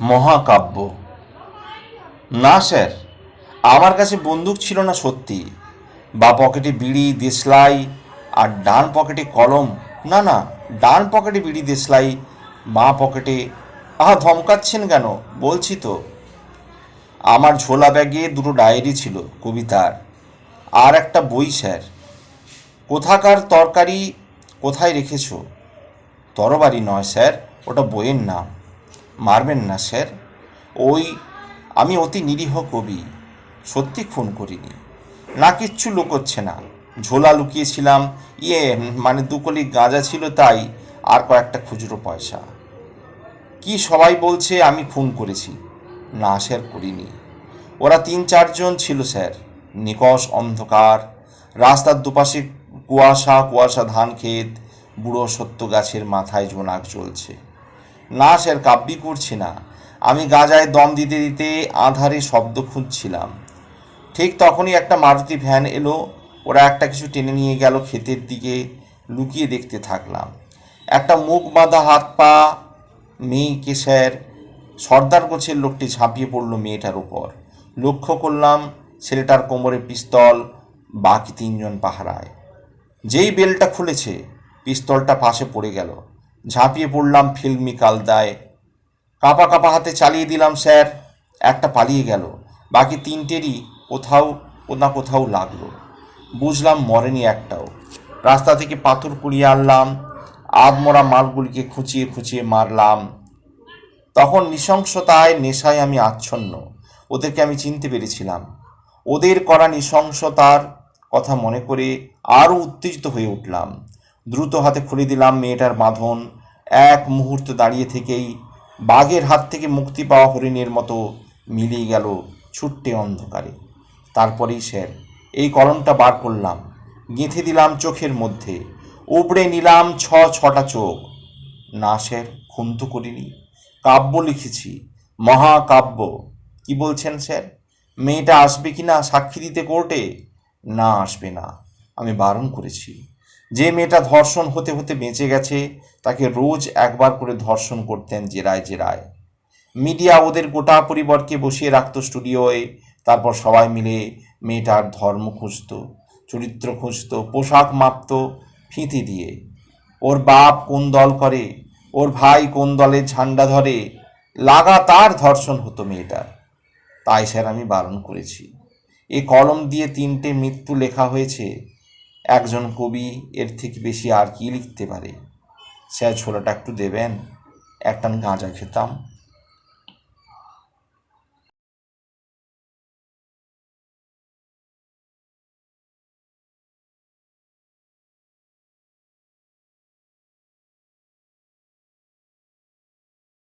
মহাকাব্য। না, স্যার, আমার কাছে বন্দুক ছিল না সত্যি। বা পকেটে বিড়ি, দেশলাই আর ডান পকেটে কলম। না না, ডান পকেটে বিড়ি, দেশলাই মা পকেটে আহা, ধমকাচ্ছেন কেন? বলছি তো। আমার ঝোলা ব্যাগে দুটো ডায়েরি ছিল কবিতার। আর একটা বই, স্যার। কোথাকার তরকারি কোথায় রেখেছো? তরবারি নয়, স্যার, ওটা বইয়ের নাম। মারবেন না, স্যার। ওই আমি অতি নিরীহ কবি, সত্যি খুন করিনি। না কিচ্ছু লুকোচ্ছে না। ঝোলা লুকিয়েছিলাম ইয়ে মানে দুকলি গাঁজা ছিল তাই আর কয়েকটা খুচরো পয়সা। কি সবাই বলছে আমি খুন করেছি? না, স্যার, করিনি। ওরা তিন চারজন ছিল, স্যার। নিকষ অন্ধকার, রাস্তার দুপাশে কুয়াশা কুয়াশা ধান ক্ষেত, বুড়ো সত্য গাছের মাথায় জোনাক চলছে না স্যার, কাব্যি করছি না। আমি গাজায় দম দিতে দিতে আধারে শব্দ খুঁজছিলাম। ঠিক তখনই একটা মারুতি ভ্যান এলো। ওরা একটা কিছু টেনে নিয়ে গেল, ক্ষেতের দিকে লুকিয়ে দেখতে থাকলাম। একটা মুখ বাঁধা হাত পা, মেয়েকে স্যার, সর্দার গোছের লোকটি ঝাঁপিয়ে পড়ল মেয়েটার উপর। লক্ষ্য করলাম ছেলেটার কোমরে পিস্তল, বাকি তিনজন পাহারায়। যেই বেলটা খুলেছে, পিস্তলটা পাশে পড়ে গেল। ঝাঁপিয়ে পড়লাম ফিল্মি কালদায়। কাঁপা কাঁপা হাতে চালিয়ে দিলাম, স্যার। একটা পালিয়ে গেল। বাকি তিনটেরই কোথাও ও না কোথাও লাগল। বুঝলাম মরেনি একটাও। রাস্তা থেকে পাথর কুড়িয়ে আনলাম। আধমরা মালগুলিকে খুঁচিয়ে খুঁচিয়ে মারলাম। তখন নৃশংসতায়, নেশায় আমি আচ্ছন্ন। ওদেরকে আমি চিনতে পেরেছিলাম। ওদের করা নৃশংসতার কথা মনে করে আরও উত্তেজিত হয়ে উঠলাম। দ্রুত হাতে খুলে দিলাম মেয়েটার বাঁধন। এক মুহূর্ত দাঁড়িয়ে থেকেই বাঘের হাত থেকে মুক্তি পাওয়া হরিণের মতো মিলিয়ে গেল ছুট্টে অন্ধকারে। তারপরেই স্যার, এই কলমটা বার করলাম, গেঁথে দিলাম চোখের মধ্যে উপড়ে নিলাম ছ ছটা চোখ। না স্যার খুন তো করিনি, কাব্য লিখেছি, মহাকাব্য। কি বলছেন স্যার, মেয়েটা আসবে কি না সাক্ষী দিতে কোর্টে? না, আসবে না, আমি বারণ করেছি। যে মেয়েটা ধর্ষণ হতে হতে বেঁচে গেছে, তাকে রোজ একবার করে ধর্ষণ করতেন জেরায় জেরায়। মিডিয়া ওদের গোটা পরিবারকে বসিয়ে রাখত স্টুডিওয়ে, তারপর সবাই মিলে মেয়েটার ধর্ম খুঁজতো, চরিত্র খুঁজতো, পোশাক মাপতো, ফিতে দিয়ে। ওর বাপ কোন দল করে, ওর ভাই কোন দলের ঝান্ডা ধরে, লাগাতার ধর্ষণ হতো মেয়েটার তাই স্যার আমি বারণ করেছি। এ কলম দিয়ে তিনটে মৃত্যু লেখা হয়েছে একজন কবি এর থেকে বেশি আর কি লিখতে পারে? স্যার, ছোলাটা একটু দেবেন? একটা গাঁজা খেতাম।